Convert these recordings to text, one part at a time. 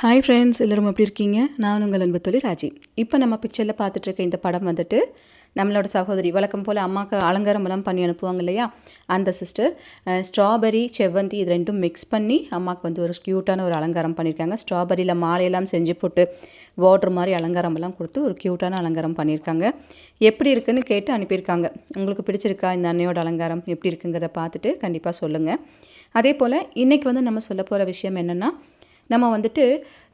Hi friends எல்லோரும் எப்படி இருக்கீங்க? நான் உங்கள் அன்பு தொழில் ராஜி. இப்போ நம்ம பிக்சரில் பார்த்துட்ருக்க இந்த படம் வந்துட்டு நம்மளோட சகோதரி வழக்கம் போல் அம்மாவுக்கு அலங்காரம் எல்லாம் பண்ணி அனுப்புவாங்க இல்லையா? அந்த சிஸ்டர் ஸ்ட்ராபெரி செவ்வந்தி இது ரெண்டும் மிக்ஸ் பண்ணி அம்மாவுக்கு வந்து ஒரு க்யூட்டான ஒரு அலங்காரம் பண்ணியிருக்காங்க. ஸ்ட்ராபெரியில் மாலையெல்லாம் செஞ்சு போட்டு வாட்ரு மாதிரி அலங்காரம் எல்லாம் கொடுத்து ஒரு க்யூட்டான அலங்காரம் பண்ணியிருக்காங்க. எப்படி இருக்குன்னு கேட்டு அனுப்பியிருக்காங்க. உங்களுக்கு பிடிச்சிருக்கா இந்த அன்னையோட அலங்காரம்? எப்படி இருக்குங்கிறத பார்த்துட்டு கண்டிப்பாக சொல்லுங்கள் அதே போல் இன்றைக்கி வந்து நம்ம சொல்ல போகிற விஷயம் என்னென்னா நம்ம வந்துட்டு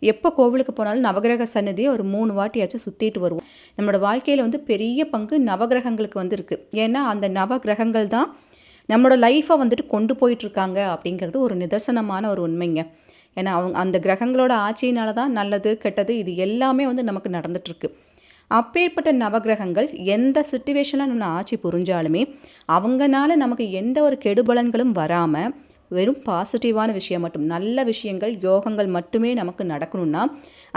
எப்போ கோவிலுக்கு போனாலும் நவகிரக சன்னதியை ஒரு மூணு வாட்டியாச்சும் சுற்றிட்டு வருவோம். நம்மளோட வாழ்க்கையில் வந்து பெரிய பங்கு நவகிரகங்களுக்கு வந்து இருக்குது ஏன்னா அந்த நவகிரகங்கள் தான் நம்மளோட லைஃப்பை வந்துட்டு கொண்டு போயிட்டுருக்காங்க அப்படிங்கிறது ஒரு நிதர்சனமான ஒரு உண்மைங்க. ஏன்னா அவங்க அந்த கிரகங்களோட ஆட்சியினால தான் நல்லது கெட்டது இது எல்லாமே வந்து நமக்கு நடந்துட்டுருக்கு. அப்பேற்பட்ட நவகிரகங்கள் எந்த சுச்சுவேஷனில் நம்ம ஆட்சி புரிஞ்சாலுமே அவங்கனால நமக்கு எந்த ஒரு கெடுபலன்களும் வராமல் வெறும் பாசிட்டிவான விஷயம் மட்டும். நல்ல விஷயங்கள் யோகங்கள் மட்டுமே நமக்கு நடக்கணும்னா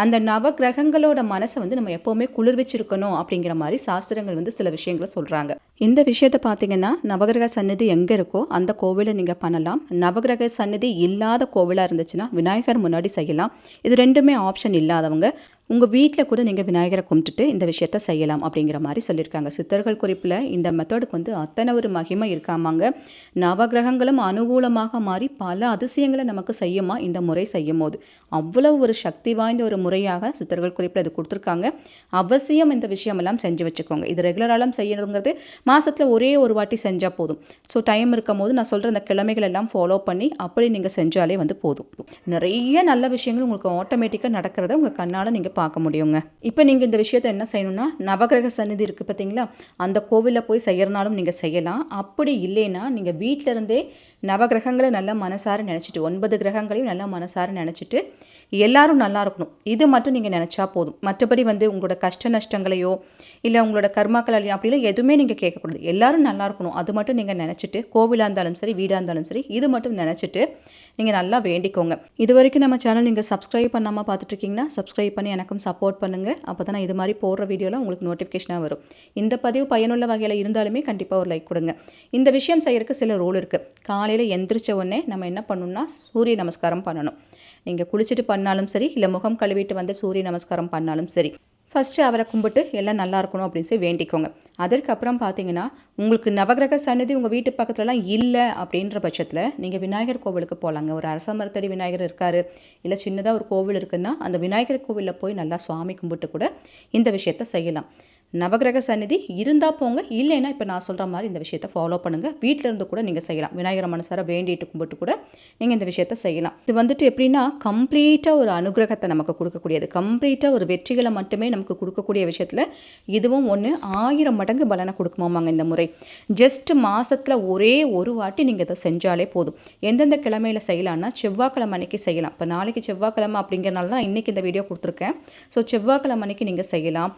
அந்த நவகிரகங்களோட மனசை வந்து நம்ம எப்போவுமே குளிர்விச்சிருக்கணும் அப்படிங்கிற மாதிரி சாஸ்திரங்கள் வந்து சில விஷயங்களை சொல்கிறாங்க இந்த விஷயத்தை பார்த்தீங்கன்னா நவகிரக சன்னதி எங்கே இருக்கோ அந்த கோவிலை நீங்கள் பண்ணலாம். நவகிரக சன்னதி இல்லாத கோவிலாக இருந்துச்சுன்னா விநாயகர் முன்னாடி செய்யலாம். இது ரெண்டுமே ஆப்ஷன் இல்லாதவங்க. உங்கள் வீட்டில் கூட நீங்கள் விநாயகரை கும்பிட்டுட்டு இந்த விஷயத்த செய்யலாம் அப்படிங்கிற மாதிரி சொல்லியிருக்காங்க. சித்தர்கள் குறிப்பில் இந்த மெத்தடுக்கு வந்து அத்தனை ஒரு மகிமை இருக்காமாங்க. நவகிரகங்களும் அனுகூலமாக மாறி பல அதிசயங்களை நமக்கு செய்யுமா? இந்த முறை செய்யும் போது அவ்வளவு ஒரு சக்தி வாய்ந்த ஒரு முறையாக சித்தர்கள் குறிப்பில் இது கொடுத்துருக்காங்க. அவசியம் இந்த விஷயமெல்லாம் செஞ்சு வச்சுக்கோங்க. இது ரெகுலராலாம் செய்யணுங்கிறது மாதத்தில் ஒரே ஒரு வாட்டி செஞ்சால் போதும். ஸோ டைம் இருக்கும் போது நான் சொல்கிற அந்த கிழமைகள் எல்லாம் ஃபாலோ பண்ணி அப்படி நீங்கள் செஞ்சாலே வந்து போதும். நிறைய நல்ல விஷயங்கள் உங்களுக்கு ஆட்டோமேட்டிக்காக நடக்கிறத உங்கள் கண்ணால் நீங்கள் பார்க்க முடியுங்க. இப்போ நீங்கள் இந்த விஷயத்தை என்ன செய்யணும்னா நவகிரக சந்நிதி இருக்குது பார்த்தீங்களா அந்த கோவிலில் போய் செய்கிறனாலும் நீங்கள் செய்யலாம். அப்படி இல்லைன்னா நீங்கள் வீட்டில் இருந்தே நவகிரகங்களை நல்லா மனசார நினச்சிட்டு ஒன்பது கிரகங்களையும் நல்லா மனசார நினச்சிட்டு எல்லாரும் நல்லா இருக்கணும். இது மட்டும் நீங்கள் நினச்சா போதும். மற்றபடி வந்து உங்களோட கஷ்ட நஷ்டங்களையோ இல்லை உங்களோட கர்மாக்களையோ அப்படிலாம் எதுவுமே நீங்கள் கேட்கக்கூடாது. எல்லாரும் நல்லா இருக்கணும். அது மட்டும் நீங்கள் நினச்சிட்டு கோவிலாக இருந்தாலும் சரி வீடாக இருந்தாலும் சரி இது மட்டும் நினச்சிட்டு நீங்கள் நல்லா வேண்டிக்கோங்க. இது வரைக்கும் நம்ம சேனல் நீங்கள் சப்ஸ்கிரைப் பண்ணாமல் பார்த்துட்ருக்கீங்கன்னா சப்ஸ்கிரைப் பண்ணி எனக்கு எனக்கும் சப்போர்ட் பண்ணுங்கள் அப்போ தான் இது மாதிரி போடுற வீடியோவில் உங்களுக்கு நோட்டிஃபிகேஷனாக வரும். இந்த பதிவு பயனுள்ள வகையில் இருந்தாலுமே கண்டிப்பாக ஒரு லைக் கொடுங்க. இந்த விஷயம் செய்கிறக்கு சில ரூல் இருக்குது காலையில் எந்திரிச்ச உடனே நம்ம என்ன பண்ணணும்னா சூரிய நமஸ்காரம் பண்ணணும். நீங்கள் குளிச்சுட்டு பண்ணாலும் சரி இல்லை முகம் கழுவிட்டு வந்து சூரிய நமஸ்காரம் பண்ணாலும் சரி. ஃபஸ்ட்டு அவரை கும்பிட்டு எல்லாம் நல்லா இருக்கணும் அப்படின்னு சொல்லி வேண்டிக்கோங்க. அதற்கப்புறம் பார்த்தீங்கன்னா உங்களுக்கு நவகிரக சன்னதி உங்கள் வீட்டு பக்கத்துலலாம் இல்லை அப்படின்ற பட்சத்தில் நீங்கள் விநாயகர் கோவிலுக்கு போகலாங்க ஒரு அரச மரத்தடி விநாயகர் இருக்கார். இல்லை சின்னதாக ஒரு கோவில் இருக்குன்னா அந்த விநாயகர் கோவிலில் போய் நல்லா சுவாமி கும்பிட்டு கூட இந்த விஷயத்த செய்யலாம். நவகிரக சந்நிதி இருந்தால் போங்க இல்லைன்னா இப்போ நான் சொல்கிற மாதிரி இந்த விஷயத்தை ஃபாலோ பண்ணுங்கள் வீட்டில் இருந்து கூட நீங்கள் செய்யலாம். விநாயகர் மனசார வேண்டிட்டு கும்பிட்டு கூட நீங்கள் இந்த விஷயத்த செய்யலாம். இது வந்துட்டு எப்படின்னா கம்ப்ளீட்டாக ஒரு அனுகிரகத்தை நமக்கு கொடுக்கக்கூடியது. கம்ப்ளீட்டாக ஒரு வெற்றிகளை மட்டுமே நமக்கு கொடுக்கக்கூடிய விஷயத்தில் இதுவும் ஒன்று ஆயிரம் மடங்கு பலனை கொடுக்குமாமாங்க இந்த முறை. ஜஸ்ட் மாதத்தில் ஒரே ஒரு வாட்டி நீங்கள் இதை செஞ்சாலே போதும். எந்தெந்த கிழமையில் செய்யலாம்னா செவ்வாய்க்கிழமை அன்னைக்கு செய்யலாம். இப்போ நாளைக்கு செவ்வாய்க்கிழமை அப்படிங்கிறனால தான் இன்றைக்கி இந்த வீடியோ கொடுத்துருக்கேன். ஸோ செவ்வாய்க்கிழமை அன்னைக்கு நீங்கள் செய்யலாம்.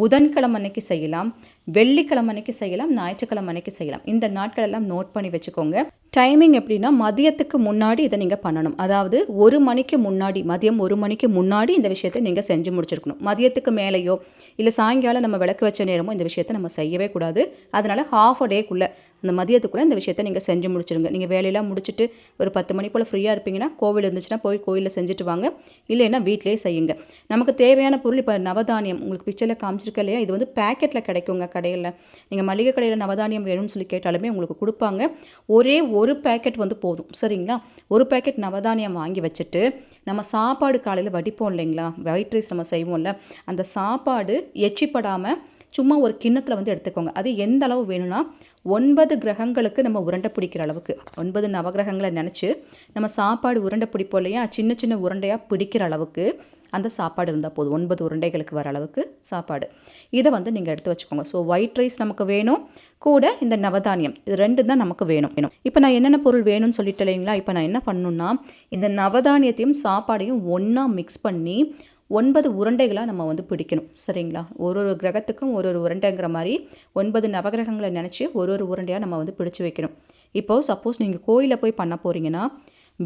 புதன்கிழமை அன்னைக்கு செய்யலாம் வெள்ளிக்கிழமை அன்னைக்கு செய்யலாம் ஞாயிற்றுக்கிழமை அன்னைக்கு செய்யலாம். இந்த நாட்கள் எல்லாம் நோட் பண்ணி வச்சுக்கோங்க. டைமிங் எப்படின்னா மதியத்துக்கு முன்னாடி இதை நீங்கள் பண்ணணும். அதாவது ஒரு மணிக்கு முன்னாடி மதியம் ஒரு மணிக்கு முன்னாடி இந்த விஷயத்தை நீங்கள் செஞ்சு முடிச்சிருக்கணும். மதியத்துக்கு மேலேயோ இல்லை சாயங்காலம் நம்ம விளக்கு வச்ச நேரமோ இந்த விஷயத்தை நம்ம செய்யவே கூடாது. அதனால் ஹாஃப் அ டேக்குள்ளே அந்த மதியத்துக்குள்ளே இந்த விஷயத்தை நீங்கள் செஞ்சு முடிச்சிருங்க. நீங்கள் வேலையெல்லாம் முடிச்சுட்டு ஒரு பத்து மணி போல் ஃப்ரீயாக இருப்பீங்கன்னா கோவில் இருந்துச்சுன்னா போய் கோயிலில் செஞ்சுட்டு வாங்க. இல்லைன்னா வீட்டிலே செய்யுங்க. நமக்கு தேவையான பொருள் இப்போ நவதானியம் உங்களுக்கு பிக்சரில் காமிச்சிருக்க இல்லையா? இது வந்து பேக்கெட்டில் கிடைக்குங்க கடையில் நீங்கள் மளிகை கடையில் நவதானியம் வேணும்னு சொல்லி கேட்டாலுமே உங்களுக்கு கொடுப்பாங்க. ஒரே ஒரு ஒரு பேக்கெட் வந்து போதும். சரிங்களா? ஒரு பேக்கெட் நவதானியம் வாங்கி வச்சுட்டு நம்ம சாப்பாடு காலையில் வடிப்போம் இல்லைங்களா? ஒயிட் ரைஸ் நம்ம செய்வோம்ல. அந்த சாப்பாடு எச்சிப்படாமல் சும்மா ஒரு கிண்ணத்தில் வந்து எடுத்துக்கோங்க. அது எந்த அளவு வேணும்னா ஒன்பது கிரகங்களுக்கு நம்ம உருண்டை பிடிக்கிற அளவுக்கு. ஒன்பது நவகிரகங்களை நினச்சி நம்ம சாப்பாடு உருண்டை பிடிப்போம் இல்லையா? சின்ன சின்ன உருண்டையாக பிடிக்கிற அளவுக்கு அந்த சாப்பாடு இருந்தால் போதும். ஒன்பது உருண்டைகளுக்கு வர அளவுக்கு சாப்பாடு. இதை வந்து நீங்கள் எடுத்து வச்சுக்கோங்க. ஸோ ஒயிட் ரைஸ் நமக்கு வேணும். கூட இந்த நவதானியம். இது ரெண்டு தான் நமக்கு வேணும். வேணும். இப்போ நான் என்னென்ன பொருள் வேணும்னு சொல்லிட்டு இல்லைங்களா? இப்போ நான் என்ன பண்ணணும்னா இந்த நவதானியத்தையும் சாப்பாடையும் ஒன்றா மிக்ஸ் பண்ணி ஒன்பது உருண்டைகளாக நம்ம வந்து பிடிக்கணும். சரிங்களா? ஒரு ஒரு கிரகத்துக்கும் ஒரு ஒரு உருண்டைங்கிற மாதிரி ஒன்பது நவகிரகங்களை நினச்சி ஒரு ஒரு உருண்டையாக நம்ம வந்து பிடிச்சி வைக்கணும். இப்போது சப்போஸ் நீங்கள் கோயிலில் போய் பண்ண போகிறீங்கன்னா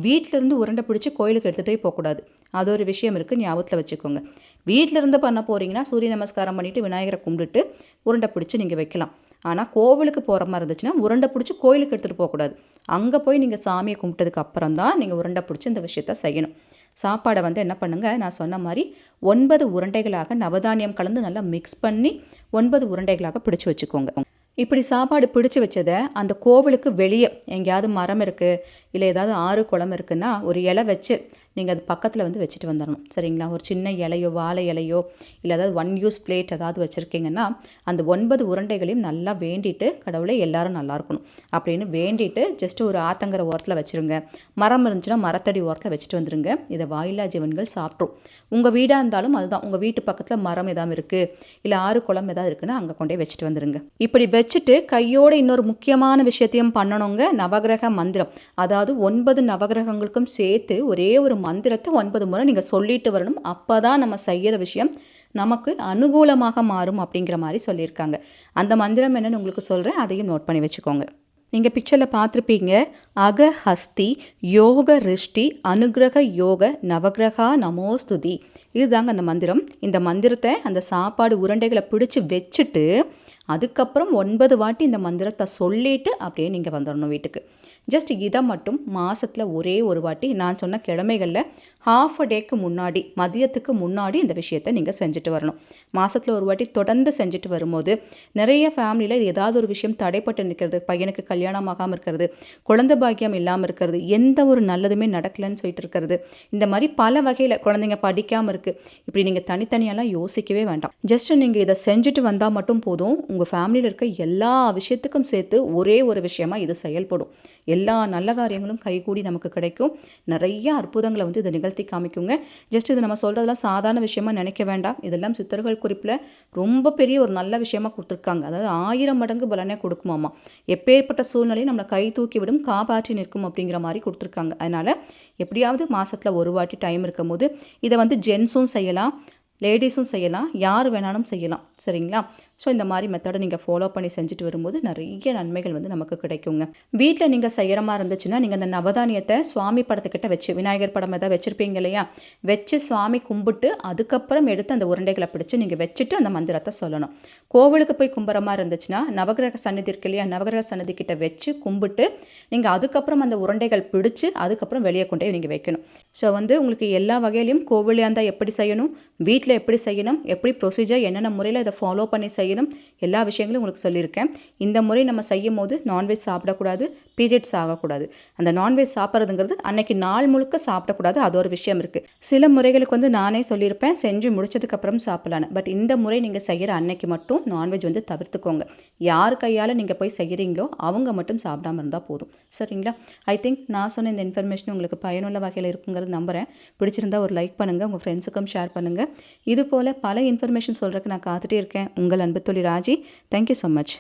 வீட்டிலேருந்து உருண்டை பிடிச்சி கோயிலுக்கு எடுத்துகிட்டே போகக்கூடாது. அது ஒரு விஷயம் இருக்குது ஞாபகத்தில் வச்சுக்கோங்க. வீட்டில் இருந்து பண்ண போகிறீங்கன்னா சூரிய நமஸ்காரம் பண்ணிவிட்டு விநாயகரை கும்பிட்டுட்டு உருண்டை பிடிச்சி நீங்கள் வைக்கலாம். ஆனால் கோவிலுக்கு போகிற மாதிரி இருந்துச்சுன்னா உருண்டை பிடிச்சி கோயிலுக்கு எடுத்துகிட்டு போகக்கூடாது. அங்கே போய் நீங்கள் சாமியை கும்பிட்டதுக்கு அப்புறம் தான் நீங்கள் உருண்டை பிடிச்சி இந்த விஷயத்த செய்யணும். சாப்பாடை வந்து என்ன பண்ணுங்கள் நான் சொன்ன மாதிரி ஒன்பது உருண்டைகளாக நவதானியம் கலந்து நல்லா மிக்ஸ் பண்ணி ஒன்பது உருண்டைகளாக பிடிச்சி வச்சுக்கோங்க. இப்படி சாப்பாடு பிடிச்சி வச்சதை அந்த கோவிலுக்கு வெளியே எங்கேயாவது மரம் இருக்குது இல்லை ஏதாவது ஆறு குளம் இருக்குன்னா ஒரு இலை வச்சு நீங்கள் அது பக்கத்தில் வந்து வச்சுட்டு வந்துடணும் சரிங்களா? ஒரு சின்ன இலையோ வாழை இலையோ இல்லை ஏதாவது ஒன் யூஸ் பிளேட் ஏதாவது வச்சுருக்கீங்கன்னா அந்த ஒன்பது உருண்டைகளையும் நல்லா வேண்டிட்டு கடவுளை எல்லாரும் நல்லா இருக்கணும். அப்படின்னு வேண்டிட்டு ஜஸ்ட் ஒரு ஆத்தங்கிற ஓரத்தில் வச்சுருங்க. மரம் இருந்துச்சுன்னா மரத்தடி ஓரத்தில் வச்சுட்டு வந்துடுங்க இதை வாயிலா ஜீவன்கள் சாப்பிட்ரும். உங்கள் வீடாக இருந்தாலும் அதுதான். உங்கள் வீட்டு பக்கத்தில் மரம் ஏதாவது இருக்குது இல்லை ஆறு குளம் ஏதாவது இருக்குன்னா அங்கே கொண்டே வச்சுட்டு வந்துடுங்க இப்படி வச்சுட்டு கையோட இன்னொரு முக்கியமான விஷயத்தையும் பண்ணணுங்க நவகிரக மந்திரம். அதாவது ஒன்பது நவகிரகங்களுக்கும் சேர்த்து ஒரே ஒரு மந்திரத்தை ஒன்பது முறை நீங்கள் சொல்லிட்டு வரணும். அப்போ தான் நம்ம செய்கிற விஷயம் நமக்கு அனுகூலமாக மாறும் அப்படிங்கிற மாதிரி சொல்லியிருக்காங்க. அந்த மந்திரம் என்னன்னு உங்களுக்கு சொல்கிறேன் அதையும் நோட் பண்ணி வச்சுக்கோங்க. நீங்கள் பிக்சரில் பார்த்துருப்பீங்க அக ஹஸ்தி யோக ரிஷ்டி அனுகிரக யோக நவகிரகா நமோஸ்துதி. இதுதாங்க அந்த மந்திரம். இந்த மந்திரத்தை அந்த சாப்பாடு உருண்டைகளை பிடிச்சி வச்சுட்டு அதுக்கப்புறம் ஒன்பது வாட்டி இந்த மந்திரத்தை சொல்லிட்டு அப்படியே நீங்கள் வந்துடணும் வீட்டுக்கு. ஜஸ்ட் இதை மட்டும் மாதத்தில் ஒரே ஒரு வாட்டி நான் சொன்ன கிழமைகளில் ஹாஃப் அ டேக்கு முன்னாடி மதியத்துக்கு முன்னாடி இந்த விஷயத்தை நீங்கள் செஞ்சுட்டு வரணும். மாதத்தில் ஒரு வாட்டி தொடர்ந்து செஞ்சுட்டு வரும்போது நிறைய ஃபேமிலியில் ஏதாவது ஒரு விஷயம் தடைப்பட்டு நிற்கிறது பையனுக்கு கல்யாணம் ஆகாமல் இருக்கிறது குழந்தை பாக்கியம் இல்லாமல் இருக்கிறது எந்த ஒரு நல்லதுமே நடக்கலைன்னு சொல்லிட்டு இருக்கிறது. இந்த மாதிரி பல வகையில் குழந்தைங்க படிக்காமல் இருக்குது இப்படி நீங்கள் தனித்தனியெல்லாம் யோசிக்கவே வேண்டாம். ஜஸ்ட் நீங்கள் இதை செஞ்சுட்டு வந்தால் மட்டும் போதும். உங்கள் ஃபேமிலியில் இருக்க எல்லா விஷயத்துக்கும் சேர்த்து ஒரே ஒரு விஷயமா இது செயல்படும். எல்லா நல்ல காரியங்களும் கைகூடி நமக்கு கிடைக்கும். நிறைய அற்புதங்களை வந்து இதை நிகழ்த்தி காமிக்குங்க. ஜஸ்ட் இது நம்ம சொல்கிறதெல்லாம் சாதாரண விஷயமா நினைக்க வேண்டாம். இதெல்லாம் சித்தர்கள் குறிப்பில் ரொம்ப பெரிய ஒரு நல்ல விஷயமா கொடுத்துருக்காங்க. அதாவது ஆயிரம் மடங்கு பலனே கொடுக்குமாமா. எப்பேற்பட்ட சூழ்நிலையும் நம்மளை கை தூக்கி விடும் காப்பாற்றி நிற்கும் அப்படிங்கிற மாதிரி கொடுத்துருக்காங்க. அதனால் எப்படியாவது மாதத்தில் ஒரு வாட்டி டைம் இருக்கும் போது இதை வந்து ஜென்ஸும் செய்யலாம் லேடிஸும் செய்யலாம் யார் வேணாலும் செய்யலாம். சரிங்களா? ஸோ இந்த மாதிரி மெத்தடை நீங்கள் ஃபாலோ பண்ணி செஞ்சுட்டு வரும்போது நிறைய நன்மைகள் வந்து நமக்கு கிடைக்குங்க. வீட்டில் நீங்கள் செய்கிற மாதிரி இருந்துச்சுன்னா நீங்கள் அந்த நவதானியத்தை சுவாமி படத்துக்கிட்ட வச்சு விநாயகர் படம் எதாவது வச்சுருப்பீங்க இல்லையா? வச்சு சுவாமி கும்பிட்டு அதுக்கப்புறம் எடுத்து அந்த உருண்டைகளை பிடிச்சி நீங்கள் வச்சுட்டு அந்த மந்திரத்தை சொல்லணும். கோவிலுக்கு போய் கும்புற மாதிரி இருந்துச்சுன்னா நவகிரக சன்னதி இருக்கு இல்லையா? நவகிரக சன்னதி கிட்ட வச்சு கும்பிட்டு நீங்கள் அதுக்கப்புறம் அந்த உருண்டைகள் பிடிச்சி அதுக்கப்புறம் வெளியே கொண்டே நீங்கள் வைக்கணும். ஸோ வந்து உங்களுக்கு எல்லா வகையிலையும் கோவிலையாக இருந்தால் எப்படி செய்யணும்? வீட்டில் எப்படி செய்யணும்? எப்படி ப்ரொசீஜர் என்னென்ன முறையில் இதை ஃபாலோ பண்ணி செய்யணும்? எல்லா விஷயங்களும் உங்களுக்கு சொல்லியிருக்கேன். இந்த முறை நம்ம செய்யும் போது நான்வெஜ் சாப்பிடக்கூடாது பீரியட்ஸ் ஆகக்கூடாது. அந்த நான்வெஜ் சாப்பிட்றதுங்கிறது அன்னைக்கு நாள் முழுக்க சாப்பிடக்கூடாது. அது ஒரு விஷயம் இருக்குது சில முறைகளுக்கு வந்து நானே சொல்லியிருப்பேன் செஞ்சு முடிச்சதுக்கப்புறம் சாப்பிடலான்னு. பட் இந்த முறை நீங்கள் செய்கிற அன்னைக்கு மட்டும் நான்வெஜ் வந்து தவிர்த்துக்கோங்க. யார் கையால் நீங்கள் போய் செய்கிறீங்களோ அவங்க மட்டும் சாப்பிடாம இருந்தால் போதும். சரிங்களா? ஐ திங்க் நான் சொன்ன இந்த இன்ஃபர்மேஷன் உங்களுக்கு பயனுள்ள வகையில் இருக்குங்கிறது நம்புகிறேன் பிடிச்சிருந்தா ஒரு லைக் பண்ணுங்கள் உங்கள் ஃப்ரெண்ட்ஸுக்கும் ஷேர் பண்ணுங்கள் இது போல் பல இன்ஃபர்மேஷன் சொல்கிறக்கு நான் காத்துட்டே இருக்கேன். உங்கள் அன்பு தொழில் ராஜி தேங்க்யூ ஸோ மச்